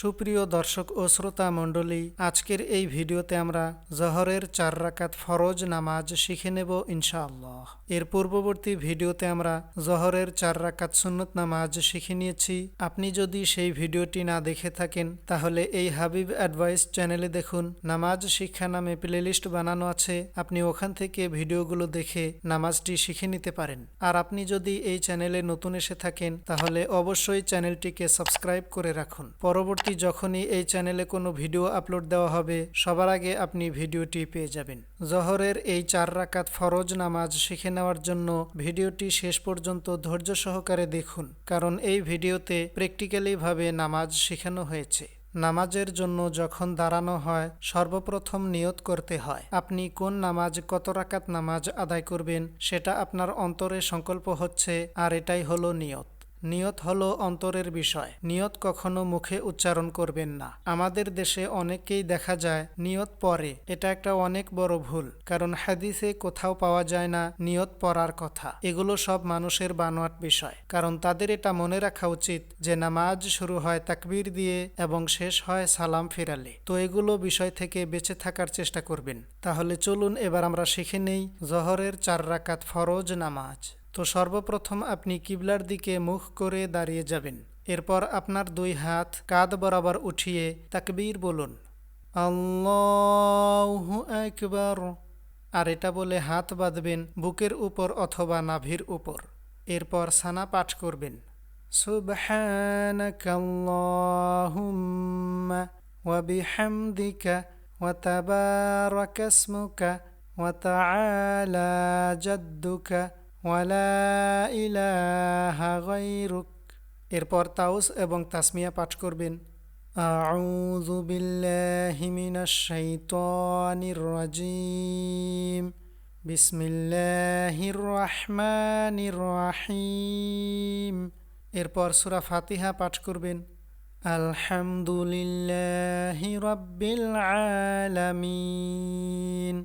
সুপ্রিয় দর্শক ও শ্রোতা মণ্ডলী, আজকের এই ভিডিওতে আমরা জহরের চার রাকাত ফরজ নামাজ শিখে নেব ইনশাআল্লাহ। এর পূর্ববর্তী ভিডিওতে আমরা জহরের চার রাকাত সুন্নত নামাজ শিখে নিয়েছি। আপনি যদি সেই ভিডিওটি না দেখে থাকেন, তাহলে এই হাবিব অ্যাডভাইস চ্যানেলে দেখুন, নামাজ শিক্ষা নামে প্লেলিস্ট বানানো আছে। আপনি ওখান থেকে ভিডিওগুলো দেখে নামাজটি শিখে নিতে পারেন। আর আপনি যদি এই চ্যানেলে নতুন এসে থাকেন, তাহলে অবশ্যই চ্যানেলটিকে সাবস্ক্রাইব করে রাখুন। পরবর্তী যখনই এই চ্যানেলে কোনো ভিডিও আপলোড দেওয়া হবে, সবার আগে আপনি ভিডিওটি পেয়ে যাবেন। জহরের এই চার রাকাত ফরজ নামাজ শিখে নেওয়ার জন্য ভিডিওটি শেষ পর্যন্ত ধৈর্য সহকারে দেখুন, কারণ এই ভিডিওতে প্র্যাকটিক্যালি ভাবে নামাজ শেখানো হয়েছে। নামাজের জন্য যখন দাঁড়ানো হয়, সর্বপ্রথম নিয়ত করতে হয়, আপনি কোন নামাজ কত রাকাত নামাজ আদায় করবেন সেটা আপনার অন্তরে সংকল্প হচ্ছে, আর এটাই হলো নিয়ত। নিয়ত হলো অন্তরের বিষয়। নিয়ত কখনো মুখে উচ্চারণ করবেন না। আমাদের দেশে অনেকেই দেখা যায় নিয়ত পরে এটা একটা অনেক বড় ভুল, কারণ হাদিসে কোথাও পাওয়া যায় না নিয়ত পড়ার কথা। এগুলো সব মানুষের বানোয়াট বিষয়, কারণ তাদের এটা মনে রাখা উচিত যে নামাজ শুরু হয় তাকবির দিয়ে এবং শেষ হয় সালাম ফিরালে। তো এগুলো বিষয় থেকে বেঁচে থাকার চেষ্টা করবেন। তাহলে চলুন এবার আমরা শিখে নেই জহরের চার রাকাত ফরজ নামাজ। তো সর্বপ্রথম আপনি কিবলার দিকে মুখ করে দাঁড়িয়ে যাবেন। এরপর আপনার দুই হাত কাঁধ বরাবর উঠিয়ে তাকবীর বলুন, আল্লাহু একবার আর এটা বলে হাত বাঁধবেন বুকের উপর অথবা নাভির উপর। এরপর সানা পাঠ করবেন, সুবহানাকাল্লাহুম্মা ওয়া বিহামদিকা ওয়া তাবারাকা ইসমুকা ওয়া তাআলা জাদ্দুকা ওয়ালা এরপর তাউস এবং তাসমিয়া পাঠ করবেন। রাজিম। বিসমিল্লাহির রহমানির রহিম। এরপর সুরা ফাতিহা পাঠ করবেন। আলহামদুলিল্লাহি রাব্বিল আলামিন।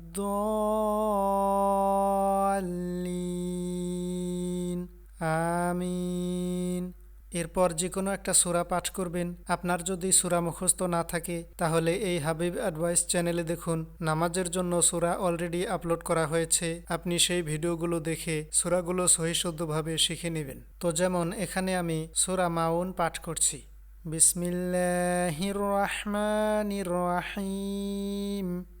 আমিন। এরপর যে কোনো একটা সুরা পাঠ করবেন। আপনার যদি সুরা মুখস্থ না থাকে, তাহলে এই হাবিব অ্যাডভাইস চ্যানেলে দেখুন, নামাজের জন্য সুরা অলরেডি আপলোড করা হয়েছে। আপনি সেই ভিডিওগুলো দেখে সুরাগুলো সহিশুদ্ধভাবে শিখে নেবেন। তো যেমন, এখানে আমি সুরা মাউন পাঠ করছি। বিসমিল্লাহ রহমান রহিম।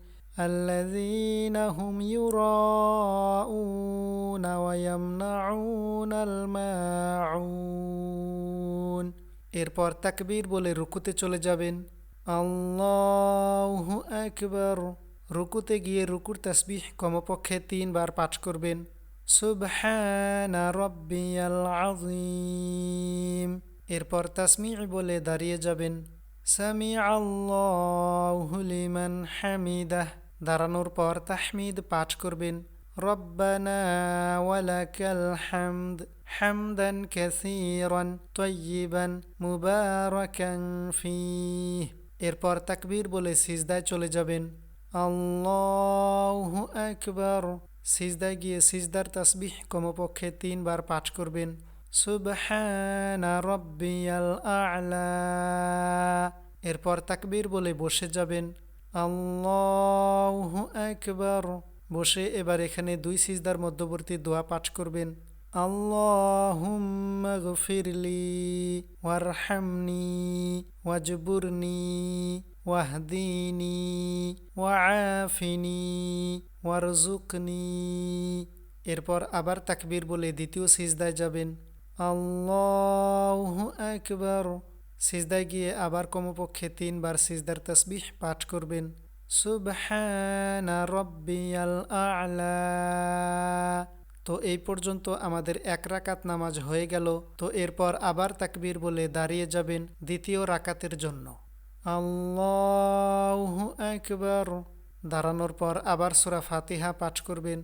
الذين هم يراءون ويمنعون الماعون এরপর তাকবীর বলে রুকুতে চলে যাবেন আল্লাহু আকবার রুকুতে গিয়ে রুকুর তাসবিহ কমপক্ষে তিনবার পাঠ করবেন সুবহানা রব্বিয়াল আযীম এরপর তাসমি বলে দাঁড়িয়ে যাবেন সামি আল্লাহু লিমান হামিদাহ। দাঁড়ানোর পর তাহমিদ পাঠ করবেন। রব্বানা ওয়ালাকাল হামদ। হামদান কাসীরান তয়্যিবান মুবারাকান ফীহ। এরপর তাকবীর বলে সিজদায় চলে যাবেন। আল্লাহু আকবার। সিজদায় গিয়ে সিজদার তাসবিহ কমপক্ষে তিনবার পাঠ করবেন। সুবহানা রব্বিয়াল আলা। এরপর তাকবীর বলে বসে যাবেন। আল্লাহ একবার বসে এবার এখানে দুই সিজদার মধ্যবর্তী দোয়া পাঠ করবেন। আল্লাহুম্মা গফিরলি ওয়ারহামনি ওয়াজবুরনি ওয়াহদিনি ওয়াআফিনি ওয়ারজুকনি এরপর আবার তাকবীর বলে দ্বিতীয় সিজদায় যাবেন। আল্লাহু আকবার। সিজদায় গিয়ে আবার কমপক্ষে তিনবার সিজদার তসবিহ পাঠ করবেন। সুবহানা রব্বিয়াল আ'লা। তো এই পর্যন্ত আমাদের এক রাকাত নামাজ হয়ে গেল। তো এরপর আবার তাকবীর বলে দাঁড়িয়ে যাবেন দ্বিতীয় রাকাতের জন্য। আল্লাহু আকবার। দাঁড়ানোর পর আবার সুরা ফাতিহা পাঠ করবেন।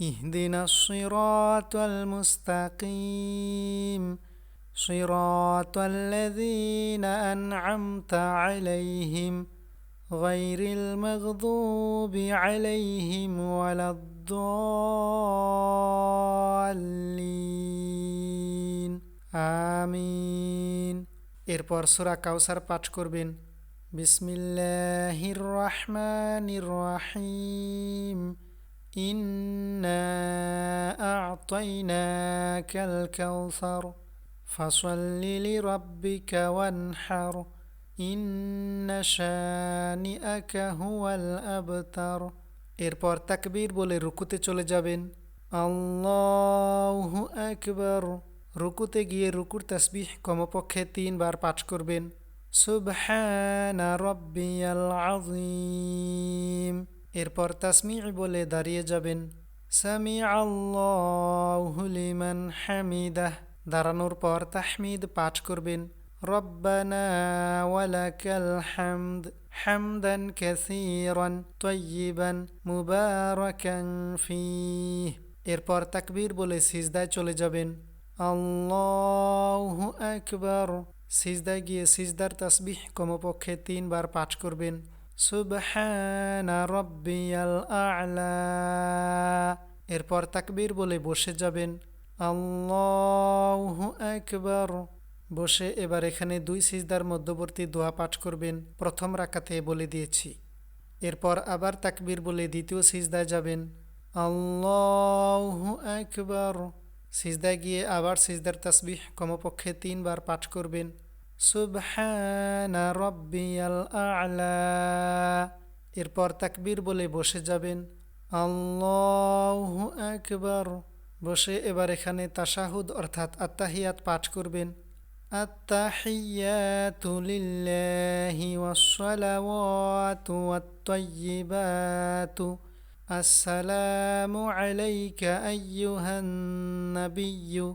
اهدنا الصراط المستقيم صراط الذين أنعمت عليهم غير المغضوب عليهم ولا الضالين আমিন এরপর সুরা কাউসার পাঠ করবেন বিসমিল্লাহির রহমানির রহিম ইন্না আ'তাইনাকাল কাউসার ফাসাল্লি লিরাব্বিকা ওয়ানহার ইন্না শানিআকা হুয়াল আবতার এরপর তাকবীর বলে রুকুতে চলে যাবেন। আল্লাহু আকবার। রুকুতে গিয়ে রুকুর তসবিহ কমপক্ষে তিনবার পাঠ করবেন। সুবহানা রব্বিয়াল আযীম। এরপর তাসমি বলে দাঁড়িয়ে যাবেন। সামি আল্লাহু লিমান হামিদাহ। দাঁড়ানোর পর তাহমিদ পাঠ করবেন। রব্বানা হামদ। হামদান কাসীরান তয়্যিবান মুবারাকান ফীহ। এরপর তাকবীর বলে সিজদায় চলে যাবেন। আল্লাহু আকবার। সিজদায় গিয়ে সিজদার তাসবিহ কমপক্ষে তিনবার পাঠ করবেন। সুবহানা রব্বিয়াল আ'লা। এরপর তাকবীর বলে বসে যাবেন। আল্লাহু আকবার। বসে এবার এখানে দুই সিজদার মধ্যবর্তী দোয়া পাঠ করবেন। প্রথম রাকাতে বলে দিয়েছি। এরপর আবার তাকবীর বলে দ্বিতীয় সিজদায় যাবেন। আল্লাহু আকবার। সিজদায় গিয়ে আবার সিজদার তসবিহ কমপক্ষে তিনবার পাঠ করবেন। সুবহানা রব্বিয়াল আ'লা এরপর তাকবীর বলে বসে যাবেন আল্লাহু আকবার বসে এবার এখানে তাশাহুদ অর্থাৎ আত্তাহিয়াত পাঠ করবেন التحيات لله والصلوات والطيبات السلام عليك أيها النبي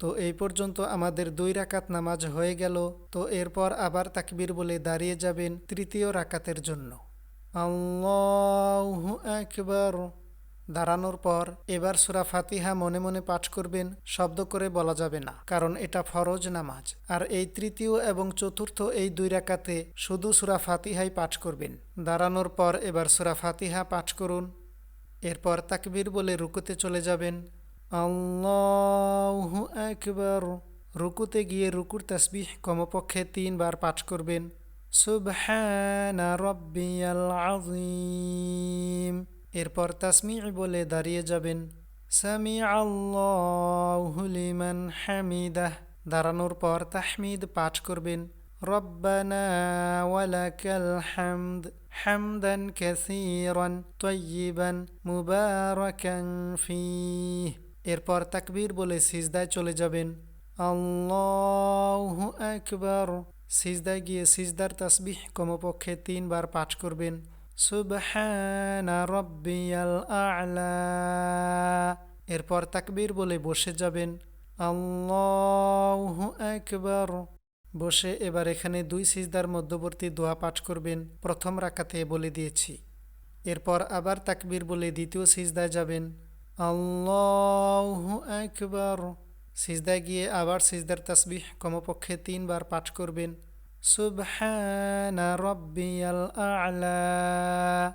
তো এই পর্যন্ত আমাদের দুই রাকাত নামাজ হয়ে গেল। তো এরপর আবার তাকবির বলে দাঁড়িয়ে যাবেন তৃতীয় রাকাতের জন্য। আল্লাহু আকবার। দাঁড়ানোর পর এবার সুরা ফাতিহা মনে মনে পাঠ করবেন, শব্দ করে বলা যাবে না, কারণ এটা ফরজ নামাজ। আর এই তৃতীয় এবং চতুর্থ এই দুই রাকাতে শুধু সুরা ফাতিহাই পাঠ করবেন। দাঁড়ানোর পর এবার সুরা ফাতিহা পাঠ করুন। এরপর তাকবির বলে রুকুতে চলে যাবেন। আল্লাহু আকবার। রুকুতে গিয়ে রুকুর তসবিহ কমপক্ষে তিনবার পাঠ করবেন। সুবহানা রব্বিয়াল আযীম। এরপর তাসমি বলে দাঁড়িয়ে যাবেন। সামি আল্লাহু লিমান হামিদাহ। দাঁড়ানোর পর তাহমিদ পাঠ করবেন। রব্বানা ওয়ালাকাল হামদ। হামদান কাসীরান তয়্যিবান মুবারাকান ফীহ। এরপর তাকবীর বলে সিজদায় চলে যাবেন। আল্লাহু আকবার। সিজদায় গিয়ে সিজদার তাসবিহ কমপক্ষে তিনবার পাঠ করবেন। সুবহানা রব্বিয়াল আ'লা। এরপর তাকবীর বলে বসে যাবেন। আল্লাহু আকবার। বসে এবার এখানে দুই সিজদার মধ্যবর্তী দোয়া পাঠ করবেন। প্রথম রাকাতে বলে দিয়েছি। এরপর আবার তাকবীর বলে দ্বিতীয় সিজদায় যাবেন। আল্লাহু আকবার। সিজদা গিয়ে আবার সিজদার তাসবিহ কমপক্ষে তিনবার পাঠ করবেন। সুবহানা রব্বিয়াল আ'লা।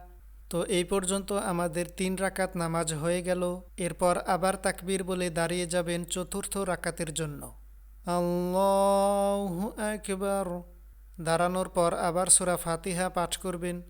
তো এই পর্যন্ত আমাদের তিন রাকাত নামাজ হয়ে গেল। এরপর আবার তাকবীর বলে দাঁড়িয়ে যাবেন চতুর্থ রাকাতের জন্য। আল্লাহু আকবার। দাঁড়ানোর পর আবার সুরা ফাতিহা পাঠ করবেন।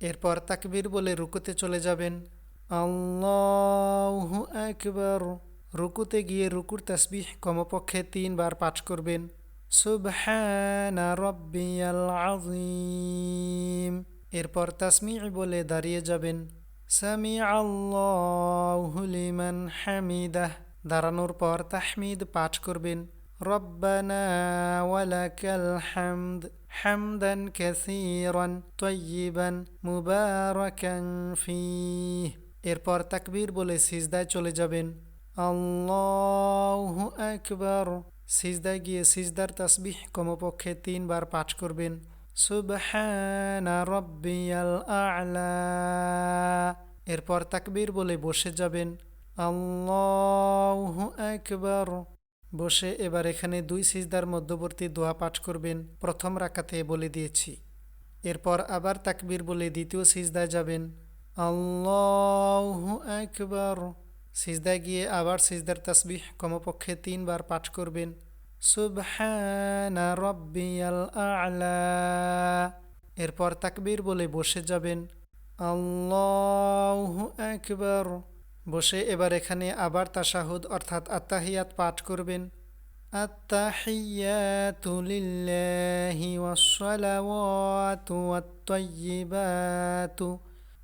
এরপর তাকবীর বলে রুকুতে চলে যাবেন। আল্লাহু আকবার। রুকুতে গিয়ে রুকুর তাসবিহ কমপক্ষে তিনবার পাঠ করবেন। সুবহানা রব্বিয়াল আযীম। এরপর তাসমি বলে দাঁড়িয়ে যাবেন। সামি আল্লাহু লিমান হামিদাহ। দাঁড়ানোর পর তাহমিদ পাঠ করবেন। রব্বানা ওয়ালাকাল হামদ। হামদান কাসীরান তয়্যিবান মুবারাকান ফীহ। এরপর তাকবীর বলে সিজদায় চলে যাবেন। আল্লাহু আকবার। সিজদায় গিয়ে সিজদার তাসবিহ কমপক্ষে তিনবার পাঠ করবেন। সুবহানা রব্বিয়াল আ'লা। এরপর তাকবীর বলে বসে যাবেন। আল্লাহু আকবার। বসে এবার এখানে দুই সিজদার মধ্যবর্তী দোয়া পাঠ করবেন। প্রথম রাকাতে বলে দিয়েছি। এরপর আবার তাকবীর বলে দ্বিতীয় সিজদায় যাবেন। আল্লাহু আকবার সিজদায় গিয়ে আবার সিজদার তাসবিহ কমপক্ষে তিনবার পাঠ করবেন সুবহানা রব্বিয়াল আ'লা এরপর তাকবীর বলে বসে যাবেন আল্লাহু আকবার বসে এবার এখানে আবার তাশাহুদ অর্থাৎ আত্তাহিয়াত পাঠ করবেন التحيات لله والصلوات والطيبات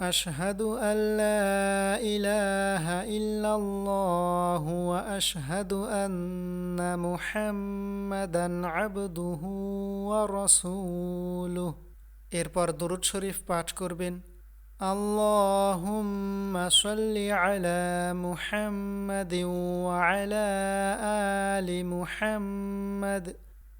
أشهد أن لا إله إلا الله وأشهد أن محمدا عبده ورسوله এরপর দরুদ শরীফ পাঠ করবেন اللهم صل على محمد وعلى آل محمد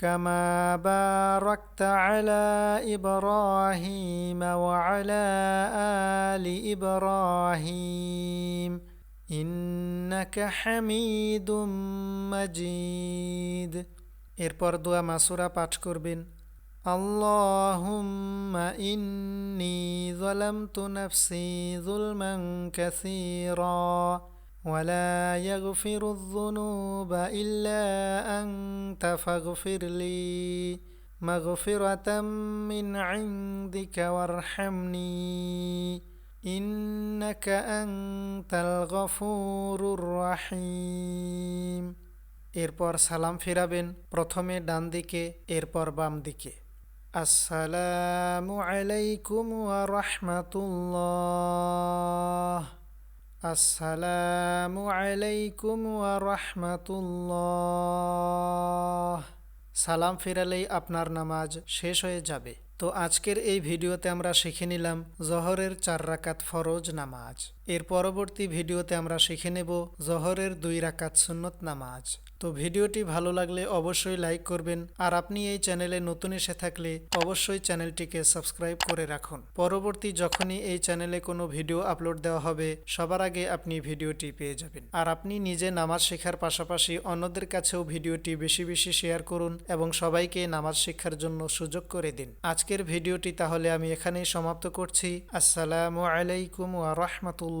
كما باركت على إبراهيم وعلى آل إبراهيم إنك حميد مجيد এরপর দোয়া মাসুরা পাঠ করবেন اللهم إني ظلمت نفسي ظلما كثيرا ولا يغفر الذنوب إلا أنت فاغفر لي مغفرة من عندك وارحمني إنك أنت الغفور الرحيم এরপর সালাম ফিরাবেন প্রথমে ডান দিকে এরপর বাম দিকে আসসালামু আলাইকুম ওয়া রাহমাতুল্লাহ আসসালামু আলাইকুম ওয়া রাহমাতুল্লাহ। সালাম ফেরালেই আপনার নামাজ শেষ হয়ে যাবে। তো আজকের এই ভিডিওতে আমরা শিখে নিলাম জহরের চার রাকাত ফরজ নামাজ। এর পরবর্তী ভিডিওতে আমরা শিখে নেব জহরের দুই রাকাত সুন্নত নামাজ। তো ভিডিওটি ভালো লাগলে অবশ্যই লাইক করবেন, আর আপনি এই চ্যানেলে নতুন এসে থাকলে অবশ্যই চ্যানেলটিকে সাবস্ক্রাইব করে রাখুন। পরবর্তী যখনই এই চ্যানেলে কোনো ভিডিও আপলোড দেওয়া হবে, সবার আগে আপনি ভিডিওটি পেয়ে যাবেন। আর আপনি নিজে নামাজ শেখার পাশাপাশি অন্যদের কাছেও ভিডিওটি বেশি বেশি শেয়ার করুন এবং সবাইকে নামাজ শিক্ষার জন্য সুযোগ করে দিন। আজকের ভিডিওটি তাহলে আমি এখানেই সমাপ্ত করছি। আসসালামু আলাইকুম ওয়া রাহমাতুল্লাহি।